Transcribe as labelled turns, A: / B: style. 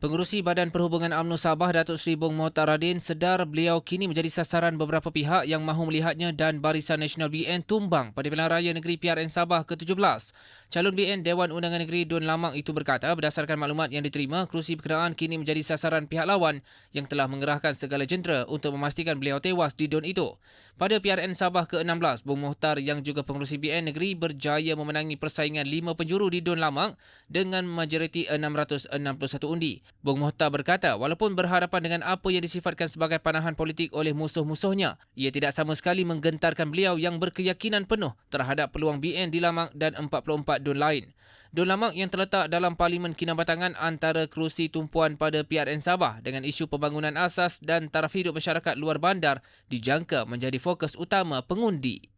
A: Pengurusi Badan Perhubungan UMNO Sabah Datuk Seri Bong Mohtaradin sedar beliau kini menjadi sasaran beberapa pihak yang mahu melihatnya dan Barisan Nasional BN tumbang pada pilihan raya negeri PRN Sabah ke-17. Calon BN Dewan Undangan Negeri Dun Lamang itu berkata berdasarkan maklumat yang diterima, kerusi berkenaan kini menjadi sasaran pihak lawan yang telah mengerahkan segala jentera untuk memastikan beliau tewas di Dun itu. Pada PRN Sabah ke-16, Bong Mohtar yang juga pengurusi BN Negeri berjaya memenangi persaingan lima penjuru di Dun Lamang dengan majoriti 661 undi. Bung Mohtar berkata, walaupun berhadapan dengan apa yang disifatkan sebagai panahan politik oleh musuh-musuhnya, ia tidak sama sekali menggentarkan beliau yang berkeyakinan penuh terhadap peluang BN di Lamang dan 44 dun lain. Dun Lamang yang terletak dalam Parlimen Kinabatangan antara kerusi tumpuan pada PRN Sabah dengan isu pembangunan asas dan taraf hidup masyarakat luar bandar dijangka menjadi fokus utama pengundi.